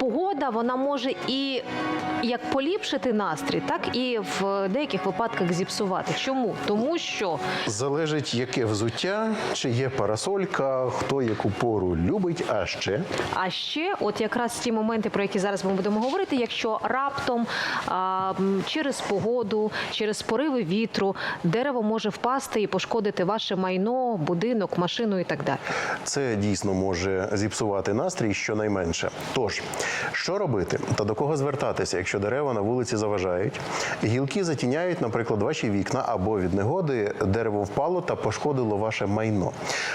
Погода вона може і як поліпшити настрій, так і в деяких випадках зіпсувати. Чому? Тому що Залежить, яке взуття, чи є парасолька, хто яку пору любить, а ще А ще, от якраз ті моменти, про які зараз ми будемо говорити, якщо раптом а, через погоду, через пориви вітру дерево може впасти і пошкодити ваше майно, будинок, машину і так далі. це дійсно може зіпсувати настрій щонайменше. Тож, що робити та до кого звертатися, якщо дерева на вулиці заважають? Гілки затіняють, наприклад, ваші вікна або від негоди дерево впало та пошкодило ваше майно.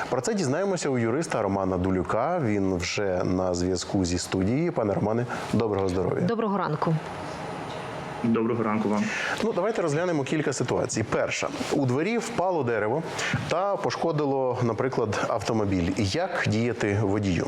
Про це дізнаємося у юриста Романа Дулюка. Він вже на зв'язку зі студією. Пане Романе, доброго здоров'я. Доброго ранку. Доброго ранку вам. Ну, давайте розглянемо кілька ситуацій. Перша у дворі впало дерево та пошкодило, наприклад, автомобіль. Як діяти водію?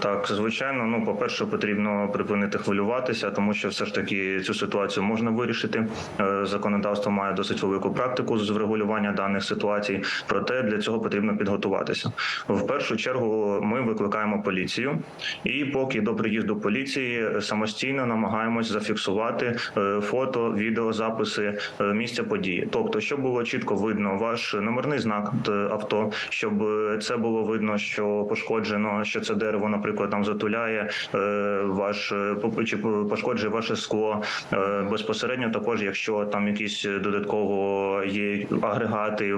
Так, звичайно, ну по-перше, потрібно припинити хвилюватися, тому що все ж таки цю ситуацію можна вирішити. Е, Законодавство має досить велику практику з врегулювання даних ситуацій. Проте для цього потрібно підготуватися. В першу чергу ми викликаємо поліцію, і поки до приїзду поліції самостійно намагаємось зафіксувати е, фото, відеозаписи е, місця події. Тобто, щоб було чітко видно ваш номерний знак е, авто, щоб е, це було видно, що пошкоджено, що це дерево, наприклад, там затуляє е, ваш е, чи пошкоджує ваше скло. Е, Безпосередньо також, якщо там якісь додатково є агрегати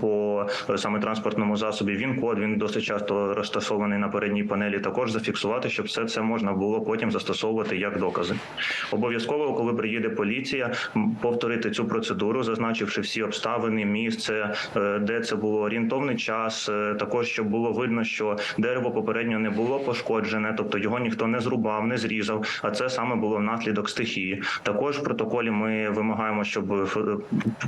по саме транспортному засобі, він код він досить часто розташований на передній панелі. Також зафіксувати, щоб все це можна було потім застосовувати як докази. Обов'язково, коли приїде поліція, повторити цю процедуру, зазначивши всі обставини, місце, де це було орієнтовний час. Також щоб було видно, що дерево попередньо не було пошкоджене, тобто його ніхто не зрубав, не зрізав. А це саме було внаслідок стихії. Також в протоколі ми вимагаємо, щоб е,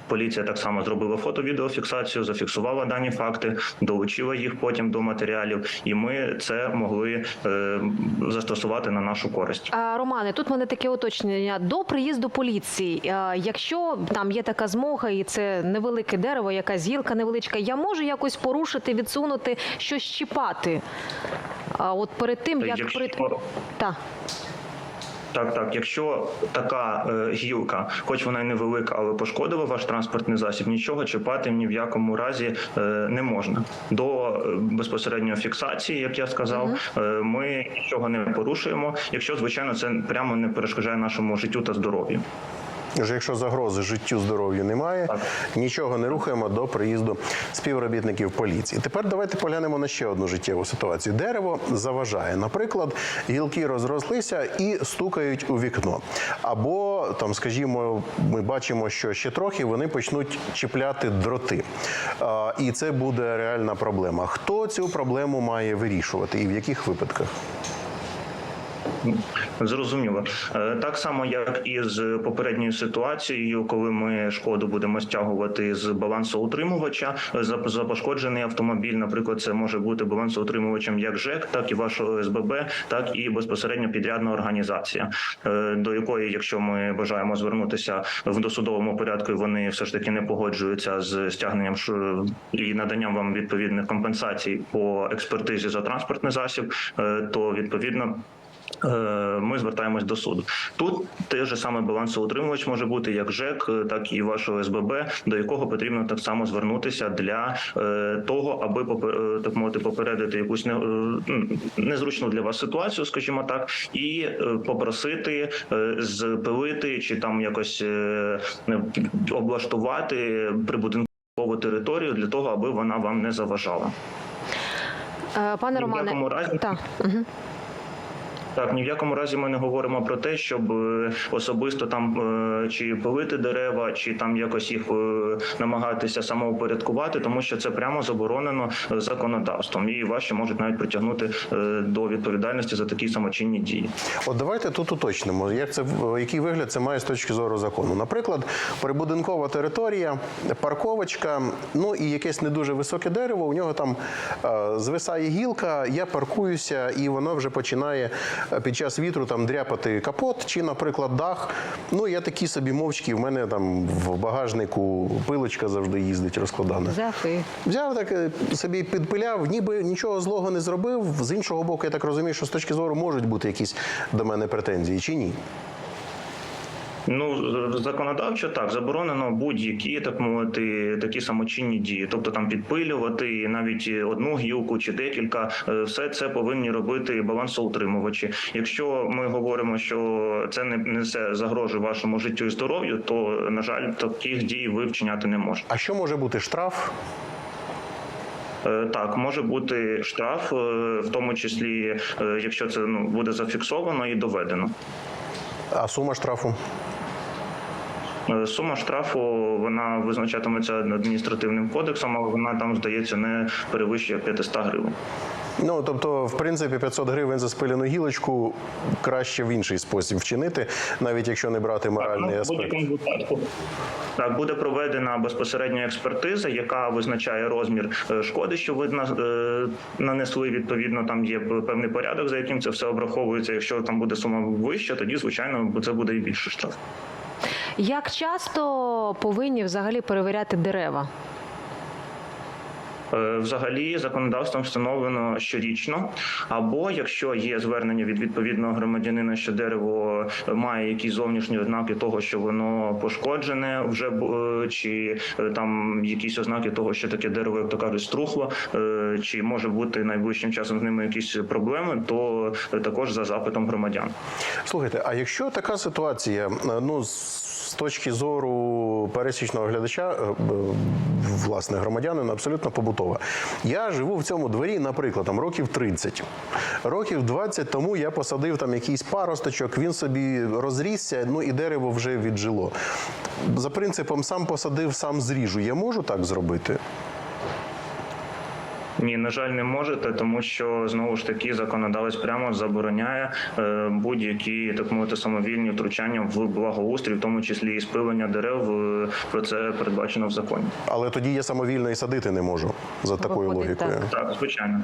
поліція так само зробила фото-відеофіксацію, зафіксувала дані факти, долучила їх потім до матеріалів, і ми це могли е, застосувати на нашу користь. А, Романе, тут мене таке уточнення. До приїзду поліції, якщо там є така змога, і це невелике дерево, якась гілка невеличка, я можу якось порушити, відсунути, щось чіпати. А от перед тим, як Якщо- при... Так. Так, так. Якщо така е, гілка, хоч вона й невелика, але пошкодила ваш транспортний засіб, нічого чіпати ні в якому разі е, не можна. До е, безпосередньо фіксації, як я сказав, е, ми нічого не порушуємо, якщо звичайно це прямо не перешкоджає нашому життю та здоров'ю. Вже якщо загрози життю здоров'ю немає, Так. нічого не рухаємо до приїзду співробітників поліції. Тепер давайте поглянемо на ще одну життєву ситуацію. Дерево заважає. Наприклад, гілки розрослися і стукають у вікно. Або там, скажімо, ми бачимо, що ще трохи вони почнуть чіпляти дроти. А, І це буде реальна проблема. Хто цю проблему має вирішувати і в яких випадках? Зрозуміло. Е, Так само, як і з попередньою ситуацією, коли ми шкоду будемо стягувати з балансоутримувача е, за, пошкоджений автомобіль. Наприклад, це може бути балансоутримувачем як ЖЕК, так і вашого СББ, так і безпосередньо підрядна організація, е, до якої, якщо ми бажаємо звернутися в досудовому порядку, вони все ж таки не погоджуються з стягненням і наданням вам відповідних компенсацій по експертизі за транспортний засіб, то відповідно. Е, Ми звертаємось до суду. Тут той же саме балансоутримувач може бути як ЖЕК, е, так і вашого СББ, до якого потрібно так само звернутися для е, того, аби так мовити попередити якусь не, незручну для вас ситуацію, скажімо так, і попросити запилити чи там якось облаштувати прибудинкову територію для того, аби вона вам не заважала. Пане Романе, разі. так. Угу. Так, ні в якому разі ми не говоримо про те, щоб е, особисто там е, чи пилити дерева, чи там якось їх е, намагатися самоупорядкувати, тому що це прямо заборонено законодавством, і ще можуть навіть притягнути до відповідальності за такі самочинні дії. От давайте тут уточнимо, як це який вигляд це має з точки зору закону. Наприклад, прибудинкова територія, парковочка, ну і якесь не дуже високе дерево. У нього там звисає гілка, я паркуюся, і воно вже починає під час вітру там дряпати капот чи, наприклад, дах. Ну я такі собі мовчки. В мене там в багажнику пилочка завжди їздить розкладана. Взяв і Взяв так е, собі підпиляв, ніби нічого злого не зробив. З іншого боку, я так розумію, що з точки зору можуть бути якісь до мене претензії чи ні. Ну законодавчо так заборонено будь-які так мовити такі самочинні дії, тобто там підпилювати навіть одну гілку чи декілька, е, все це повинні робити балансоутримувачі. Якщо ми говоримо, що це не несе загрожу вашому життю і здоров'ю, то на жаль, таких дій ви вчиняти не можете. А що може бути штраф? Е, Так, може бути штраф, е, в тому числі, якщо це ну буде зафіксовано і доведено. А сума штрафу? Е, Сума штрафу вона визначатиметься адміністративним кодексом, але вона там здається не перевищує 500 гривень. Ну тобто, в принципі, 500 гривень за спилену гілочку краще в інший спосіб вчинити, навіть якщо не брати моральний Ну, аспект. випадку. Так, буде проведена безпосередньо експертиза, яка визначає розмір е, шкоди, що ви е, нанесли. Відповідно, там є певний порядок, за яким це все обраховується. Якщо там буде сума вища, тоді звичайно це буде і більше штраф. Як часто повинні взагалі перевіряти дерева? Е, Взагалі законодавством встановлено щорічно, або якщо є звернення від відповідного громадянина, що дерево має якісь зовнішні ознаки того, що воно пошкоджене вже е, чи е, там якісь ознаки того, що таке дерево, як то кажуть, струхло, чи може бути найближчим часом з ними якісь проблеми, то також за запитом громадян. Слухайте, а якщо така ситуація, ну з точки зору пересічного глядача, е, власне, громадянина, абсолютно побутова. Я живу в цьому дворі, наприклад, там років 30. Років 20 тому я посадив там якийсь паросточок, він собі розрісся, ну і дерево вже віджило. За принципом сам посадив, сам зріжу. Я можу так зробити? Ні, на жаль, не можете, тому що знову ж таки законодавець прямо забороняє е, будь-які так мовити самовільні втручання в благоустрій, в тому числі і спилення дерев. е, Про це передбачено в законі. Але тоді я самовільно і садити не можу за такою Виходить, логікою. так. Так, звичайно.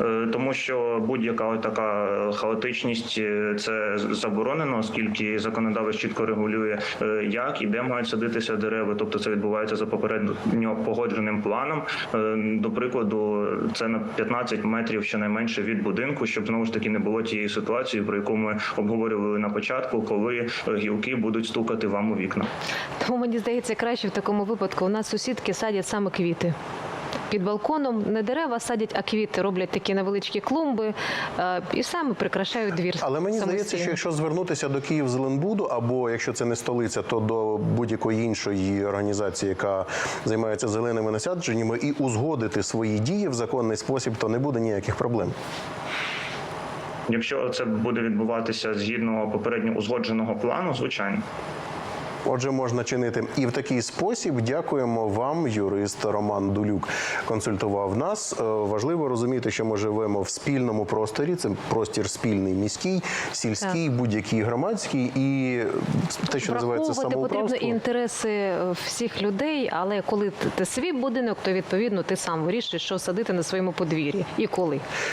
Е, Тому що будь-яка така хаотичність е, це заборонено, оскільки законодавець чітко регулює, е, як і де мають садитися дерева. Тобто це відбувається за попередньо погодженим планом. Е, До прикладу, це на 15 метрів щонайменше від будинку, щоб знову ж таки не було тієї ситуації, про яку ми обговорювали на початку, коли е, гілки будуть стукати вам у вікна. Тому мені здається, краще в такому випадку у нас сусідки садять саме квіти. Під балконом не дерева садять, а квіти роблять такі невеличкі клумби е, і саме прикрашають двір. Але мені здається, що якщо звернутися до Київзеленбуду, або якщо це не столиця, то до будь-якої іншої організації, яка займається зеленими насадженнями, і узгодити свої дії в законний спосіб, то не буде ніяких проблем. Якщо це буде відбуватися згідно попередньо узгодженого плану, звичайно. Отже, можна чинити і в такий спосіб. Дякуємо вам, юрист Роман Дулюк консультував нас. Е, Важливо розуміти, що ми живемо в спільному просторі. Це простір спільний, міський, сільський, будь-який громадський, і те, що називається Враховувати потрібно інтереси е, всіх людей, але коли ти, ти свій будинок, то відповідно ти сам вирішуєш, що садити на своєму подвір'ї і коли.